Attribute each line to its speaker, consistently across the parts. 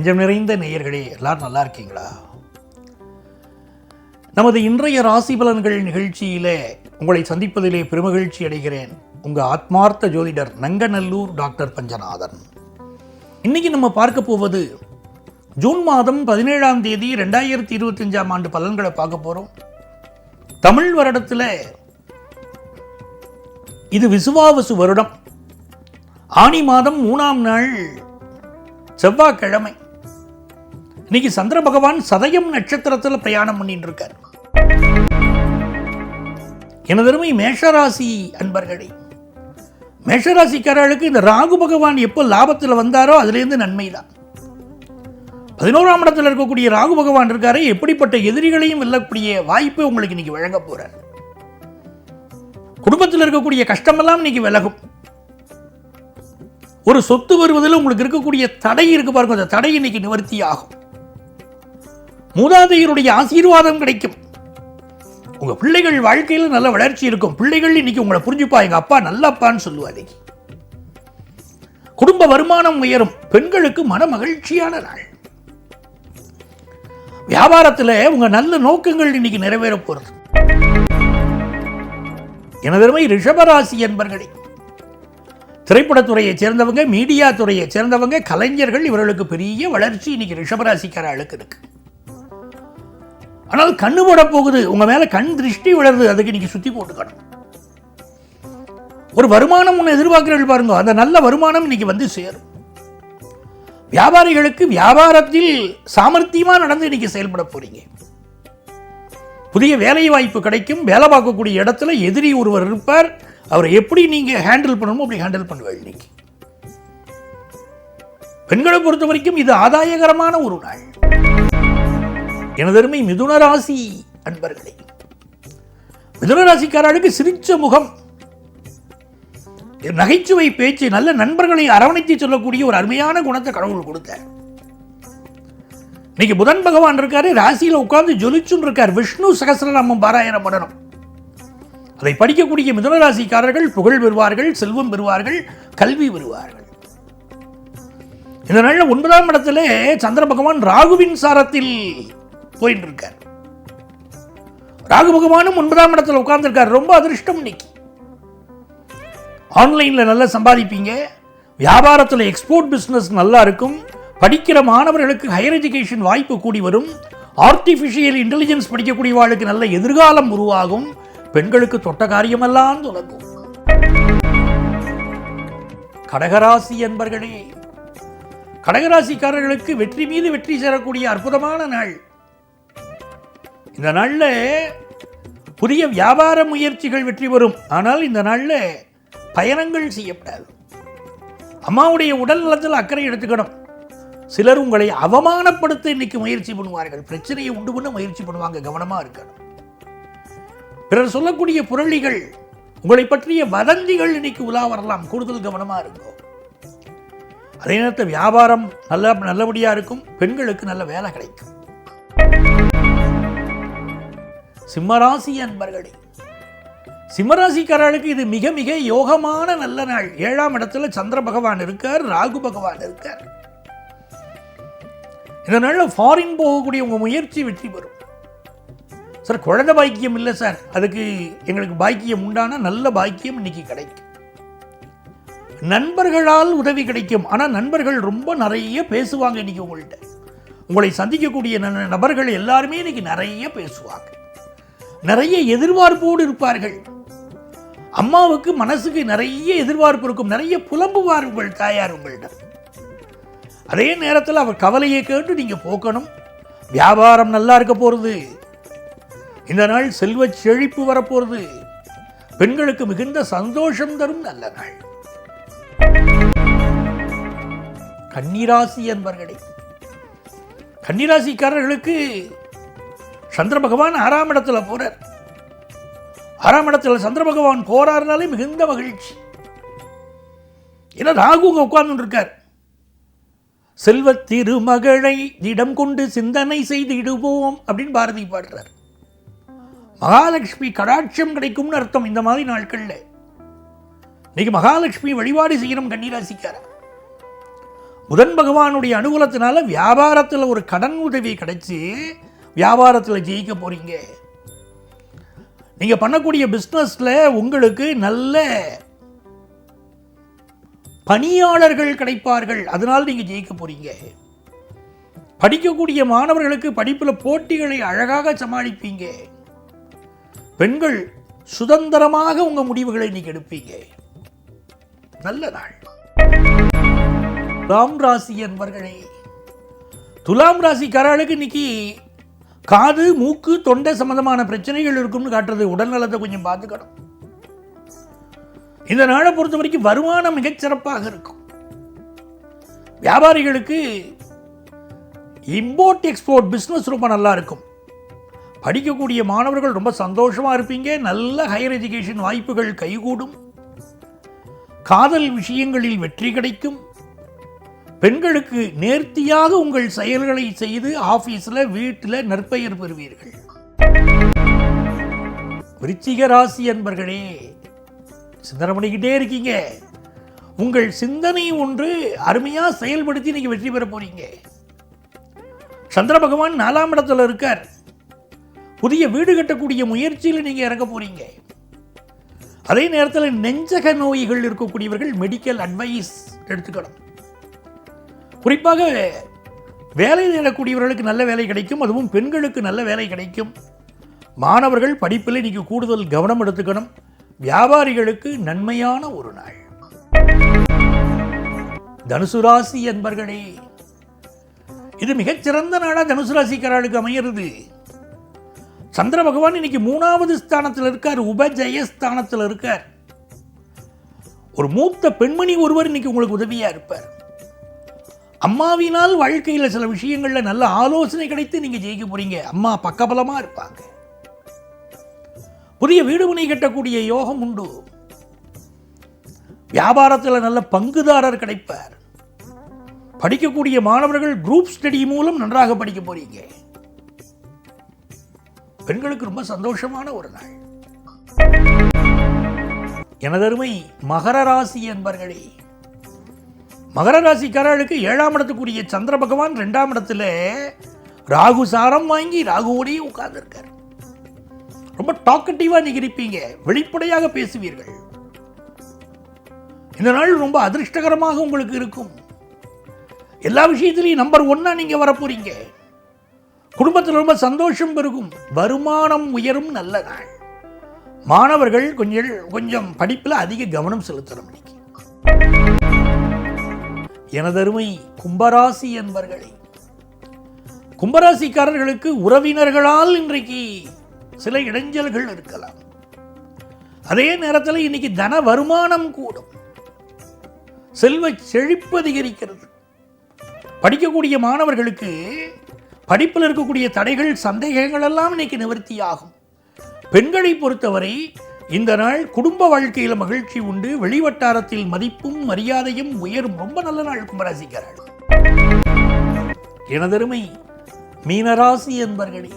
Speaker 1: நெஞ்சம் நிறைந்த நேயர்களே எல்லாரும் நல்லா இருக்கீங்களா? நமது இன்றைய ராசி பலன்கள் நிகழ்ச்சியிலே உங்களை சந்திப்பதிலே பெருமகிழ்ச்சி அடைகிறேன். உங்க ஆத்மார்த்த ஜோதிடர் நங்கநல்லூர் டாக்டர் பஞ்சநாதன். இன்னைக்கு நம்ம பார்க்க போவது ஜூன் மாதம் பதினேழாம் தேதி ரெண்டாயிரத்தி இருபத்தஞ்சாம் ஆண்டு பலன்களை பார்க்க போறோம். தமிழ் வருடத்தில் இது விசுவாவசு வருடம். ஆனி மாதம் மூணாம் நாள் செவ்வாய்க்கிழமை. இன்னைக்கு சந்திர பகவான் சதயம் நட்சத்திரத்தில் பிரயாணம் பண்ணிட்டு இருக்கார். எனதருமை மேஷராசி அன்பர்களே மேஷராசிக்காரர்களுக்கு இந்த ராகு பகவான் எப்போ லாபத்தில் வந்தாரோ அதுலேருந்து நன்மை தான் பதினோராம் இடத்தில் இருக்கக்கூடிய ராகு பகவான் இருக்காரு எப்படிப்பட்ட எதிரிகளையும் வெல்லக்கூடிய வாய்ப்பு உங்களுக்கு இன்னைக்கு வழங்க போகிறார் குடும்பத்தில் இருக்கக்கூடிய கஷ்டமெல்லாம் இன்னைக்கு விலகும். ஒரு சொத்து வருவதில் உங்களுக்கு இருக்கக்கூடிய தடை இருக்கு பாருங்க அந்த தடை இன்னைக்கு நிவர்த்தி ஆகும். மூதாதையருடைய ஆசீர்வாதம் கிடைக்கும். உங்க பிள்ளைகள் வாழ்க்கையில் நல்ல வளர்ச்சி இருக்கும். பிள்ளைகள் இன்னைக்கு உங்களை புரிஞ்சுப்பா. எங்க அப்பா நல்ல அப்பான்னு சொல்லுவாரு. குடும்ப வருமானம் உயரும். பெண்களுக்கு மன மகிழ்ச்சியான நாள். வியாபாரத்தில் உங்க நல்ல நோக்கங்கள் இன்னைக்கு நிறைவேற போறது. எனதருமை ரிஷபராசி என்பர்களே திரைப்படத்துறையை சேர்ந்தவங்க மீடியா துறையை சேர்ந்தவங்க கலைஞர்கள் இவர்களுக்கு பெரிய வளர்ச்சி இன்னைக்கு ரிஷபராசிக்காரர்களுக்கு இருக்கு. ஆனால் கண்ணு போட போகுது உங்க மேல கண் திருஷ்டி வளருது. அதுக்கு இன்னைக்கு சுத்தி போட்டுக்கணும் ஒரு வருமானம் ஒன்று எதிர்பார்க்கிறீர்கள் பாருங்க. அந்த நல்ல வருமானம் இன்னைக்கு வந்து சேரும். வியாபாரிகளுக்கு வியாபாரத்தில் சாமர்த்தியமா நடந்து இன்னைக்கு செயல்பட போறீங்க. புதிய வேலை வாய்ப்பு கிடைக்கும். வேலை பார்க்கக்கூடிய இடத்துல எதிரி ஒருவர் இருப்பார். அவரை எப்படி நீங்க ஹேண்டில் பண்ணணுமோ அப்படி ஹேண்டில் பண்ணுவேன் இன்னைக்கு. பெண்களை பொறுத்த வரைக்கும் இது ஆதாயகரமான ஒரு நாள். எனதருமை மிதுன ராசி அன்பர்களே மிதுனராசிக்காரர்களுக்கு சிரிச்ச முகம் நகைச்சுவை பேச்சு நல்ல நண்பர்களை அரவணைத்து சொல்லக்கூடிய ஒரு அருமையான குணத்தை கடவுள் கொடுத்தார். இன்னைக்கு புதன் பகவான் இருக்காரு ராசியில உட்கார்ந்து ஜொலிச்சும் இருக்கார். விஷ்ணு சகசிரநாமம் பாராயணம் பண்ணணும். அதை படிக்கக்கூடிய மிதுன ராசிக்காரர்கள் புகழ் பெறுவார்கள் செல்வம் பெறுவார்கள் கல்வி பெறுவார்கள். இந்த நாளில் ஒன்பதாம் இடத்துல சந்திர பகவான் ராகுவின் சாரத்தில் போயிட்டு இருக்கார் ராகு பகவானும் ஒன்பதாம் இடத்துல உட்கார்ந்துருக்கார். ரொம்ப அதிர்ஷ்டம் இன்னைக்கு. ஆன்லைனில் நல்லா சம்பாதிப்பீங்க. வியாபாரத்தில் எக்ஸ்போர்ட் பிஸ்னஸ் நல்லா இருக்கும். படிக்கிற மாணவர்களுக்கு ஹையர் எஜுகேஷன் வாய்ப்பு கூடி வரும். ஆர்டிஃபிஷியல் இன்டெலிஜென்ஸ் படிக்கக்கூடிய வாழ்க்கை நல்ல எதிர்காலம் உருவாகும். பெண்களுக்கு தொட்ட காரியமெல்லாம் தொடங்கும் கடகராசி என்பர்களே கடகராசிக்காரர்களுக்கு வெற்றி மீது வெற்றி சேரக்கூடிய அற்புதமான நாள். இந்த நாளில் புதிய வியாபார முயற்சிகள் வெற்றி பெறும். ஆனால் இந்த நாளில் பயணங்கள் செய்யப்படாது. அம்மாவுடைய உடல் நலத்தில் அக்கறை எடுத்துக்கணும். சிலர் உங்களை அவமானப்படுத்த இன்னைக்கு முயற்சி பண்ணுவார்கள். பிரச்சனையை உண்டு பண்ண முயற்சி பண்ணுவாங்க. கவனமாக இருக்கணும். பிறர் சொல்லக்கூடிய புரளிகள் உங்களை பற்றிய வதந்திகள் இன்னைக்கு உலா வரலாம். கூடுதல் கவனமாக இருக்கும் அதே நேரத்தில் வியாபாரம் நல்ல நல்லபடியாக இருக்கும். பெண்களுக்கு நல்ல வேலை கிடைக்கும். சிம்மராசி அன்பர்களே சிம்மராசிக்காரர்களுக்கு இது மிக மிக யோகமான நல்ல நாள். ஏழாம் இடத்துல சந்திர பகவான் இருக்கார் ராகு பகவான் இருக்கார். இந்த நாளில் ஃபாரின் போகக்கூடிய உங்கள் முயற்சி வெற்றி பெறும். சார் குழந்தை பாக்கியம் இல்லை சார். அதுக்கு எங்களுக்கு பாக்கியம் உண்டான நல்ல பாக்கியம் இன்னைக்கு கிடைக்கும். நண்பர்களால் உதவி கிடைக்கும். ஆனால் நண்பர்கள் ரொம்ப நிறைய பேசுவாங்க இன்னைக்கு உங்கள்கிட்ட உங்களை சந்திக்கக்கூடிய ந- நபர்கள் எல்லாருமே இன்னைக்கு நிறைய பேசுவாங்க. நிறைய எதிர்பார்ப்போடு இருப்பார்கள். அம்மாவுக்கு மனசுக்கு நிறைய எதிர்பார்ப்பு இருக்கும். நிறைய புலம்புவார் உங்கள் தாயார் உங்களிடம். அதே நேரத்தில் அவர் கவலையை கேட்டு நீங்க போக்கணும். வியாபாரம் நல்லா இருக்க போறது. இந்த நாள் செல்வ செழிப்பு வரப்போறது. பெண்களுக்கு மிகுந்த சந்தோஷம் தரும் நல்ல நாள். கன்னிராசி என்பர்களே கன்னிராசிக்காரர்களுக்கு சந்திர பகவான் ஆறாம் இடத்துல போகிறார் ஆறாம் இடத்துல சந்திர பகவான் போகிறாருனாலே மிகுந்த மகிழ்ச்சி. ஏன்னா ராகு உட்கார்ந்து இருக்கார் செல்வ திருமகளை இடம் கொண்டு சிந்தனை செய்து இடுவோம் அப்படின்னு பாரதி பாடுறார். மகாலட்சுமி கடாட்சம் கிடைக்கும்னு அர்த்தம் இந்த மாதிரி நாட்கள்ல. இன்னைக்கு மகாலட்சுமி வழிபாடு செய்யணும் கன்னிராசிக்கார. புதன் பகவானுடைய அனுகூலத்தினால வியாபாரத்தில் ஒரு கடன் உதவி கிடைச்சி வியாபாரத்தில் ஜெயிக்க போறீங்க. நீங்க பண்ணக்கூடிய பிஸ்னஸில் உங்களுக்கு நல்ல பணியாளர்கள் கிடைப்பார்கள். அதனால் நீங்க ஜெயிக்க போறீங்க. படிக்கக்கூடிய மாணவர்களுக்கு படிப்பில் போட்டிகளை அழகாக சமாளிப்பீங்க. பெண்கள் சுதந்திரமாக உங்க முடிவுகளை நீங்க எடுப்பீங்க. நல்ல நாள். துலாம் ராசி என்பர்களே துலாம் ராசிக்காரர்களுக்கு இன்னைக்கு காது மூக்கு தொண்டை சம்பந்தமான பிரச்சனைகள் இருக்கும்னு காட்டுறது உடல்நலத்தை கொஞ்சம் பார்த்துக்கணும் இந்த நாளை பொறுத்த வரைக்கும் வருமானம் மிகச்சிறப்பாக இருக்கும். வியாபாரிகளுக்கு இம்போர்ட் எக்ஸ்போர்ட் பிஸ்னஸ் ரொம்ப நல்லா இருக்கும். படிக்கக்கூடிய மாணவர்கள் ரொம்ப சந்தோஷமாக இருப்பீங்க. நல்ல ஹையர் எஜுகேஷன் வாய்ப்புகள் கைகூடும். காதல் விஷயங்களில் வெற்றி கிடைக்கும். பெண்களுக்கு நேர்த்தியாக உங்கள் செயல்களை செய்து ஆபீஸ்ல வீட்டில் நற்பெயர் பெறுவீர்கள். விருச்சிக ராசி என்பர்களே சிந்தனை பண்ணிக்கிட்டே இருக்கீங்க. உங்கள் சிந்தனை ஒன்று அருமையா செயல்படுத்தி நீங்க வெற்றி பெற போறீங்க. சந்திர பகவான் நாலாம் இடத்துல இருக்கார். புதிய வீடு கட்டக்கூடிய முயற்சியில் நீங்க இறங்க போறீங்க. அதே நேரத்தில் நெஞ்சக நோய்கள் இருக்கக்கூடியவர்கள் மெடிக்கல் அட்வைஸ் எடுத்துக்கணும். குறிப்பாக வேலை தேடக்கூடியவர்களுக்கு நல்ல வேலை கிடைக்கும் அதுவும் பெண்களுக்கு நல்ல வேலை கிடைக்கும். மாணவர்கள் படிப்பில் இன்னைக்கு கூடுதல் கவனம் எடுத்துக்கணும். வியாபாரிகளுக்கு நன்மையான ஒரு நாள். தனுசு ராசி என்பர்களே இது மிகச்சிறந்த நாளாக தனுசு ராசிக்காரர்களுக்கு அமையிறது. சந்திர பகவான் இன்னைக்கு மூணாவது ஸ்தானத்தில் இருக்கார் உபஜயஸ்தானத்தில் இருக்கார். ஒரு மூத்த பெண்மணி ஒருவர் இன்னைக்கு உங்களுக்கு உதவியா இருப்பார். அம்மாவினால் வாழ்க்கையில் சில விஷயங்கள்ல நல்ல ஆலோசனை கிடைத்து நீங்க ஜெயிக்க போறீங்க. அம்மா பக்கபலமா இருப்பாங்க. புதிய வீடு மனை கட்டக்கூடிய யோகம் உண்டு. வியாபாரத்தில் நல்ல பங்குதாரர் கிடைப்பார். படிக்கக்கூடிய மாணவர்கள் குரூப் ஸ்டடி மூலம் நன்றாக படிக்க போறீங்க. பெண்களுக்கு ரொம்ப சந்தோஷமான ஒரு நாள். எனதருமை மகர ராசி என்பர்களே மகர ராசிக்காரர்களுக்கு ஏழாம் இடத்துக்குரிய சந்திர பகவான் ரெண்டாம் இடத்துல ராகு சாரம் வாங்கி ராகுவோடையே உட்கார்ந்துருக்கார். ரொம்ப டாக்கட்டிவாக நீங்கள் இருப்பீங்க வெளிப்படையாக பேசுவீர்கள். இந்த நாள் ரொம்ப அதிர்ஷ்டகரமாக உங்களுக்கு இருக்கும். எல்லா விஷயத்திலையும் நம்பர் ஒன்னா நீங்க வரப்போறீங்க. குடும்பத்தில் ரொம்ப சந்தோஷம் பெருகும். வருமானம் உயரும் நல்ல நாள். மாணவர்கள் கொஞ்சம் கொஞ்சம் படிப்பில் அதிக கவனம் செலுத்தணும் இன்னைக்கு. எனதருமை கும்பராசி என்பர்களே கும்பராசிக்காரர்களுக்கு உறவினர்களால் இன்றைக்கு சில இடைஞ்சல்கள் இருக்கலாம். அதே நேரத்தில் இன்னைக்கு தன வருமானம் கூடும். செல்வ செழிப்பு அதிகரிக்கிறது. படிக்கக்கூடிய மாணவர்களுக்கு படிப்பில் இருக்கக்கூடிய தடைகள் சந்தேகங்கள் எல்லாம் இன்னைக்கு நிவர்த்தியாகும். பெண்களை பொறுத்தவரை இந்த நாள் குடும்ப வாழ்க்கையில் மகிழ்ச்சி உண்டு. வெளிவட்டாரத்தில் மதிப்பும் மரியாதையும் உயரும். ரொம்ப நல்ல நாள் கும்பராசிக்காரர்கள். எனதருமை மீனராசி என்பர்களே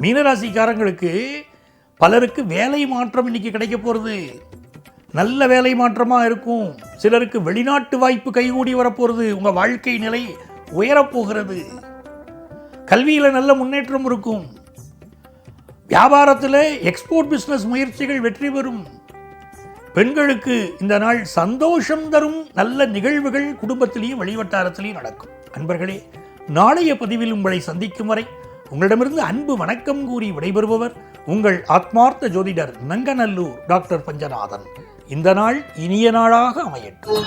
Speaker 1: மீனராசிக்காரங்களுக்கு பலருக்கு வேலை மாற்றம் இன்னைக்கு கிடைக்க போகிறது நல்ல வேலை மாற்றமாக இருக்கும். சிலருக்கு வெளிநாட்டு வாய்ப்பு கைகூடி வரப்போகிறது உங்கள் வாழ்க்கை நிலை உயரப்போகிறது கல்வியில் நல்ல முன்னேற்றம் இருக்கும். வியாபாரத்தில் எக்ஸ்போர்ட் பிஸ்னஸ் முயற்சிகள் வெற்றி பெறும். பெண்களுக்கு இந்த நாள் சந்தோஷம் தரும் நல்ல நிகழ்வுகள் குடும்பத்திலையும் வெளிவட்டாரத்திலையும் நடக்கும். அன்பர்களே நாளைய பதிவில் உங்களை சந்திக்கும் வரை உங்களிடமிருந்து அன்பு வணக்கம் கூறி விடைபெறுபவர் உங்கள் ஆத்மார்த்த ஜோதிடர் நங்கநல்லூர் டாக்டர் பஞ்சநாதன். இந்த நாள் இனிய நாளாக அமையட்டும்.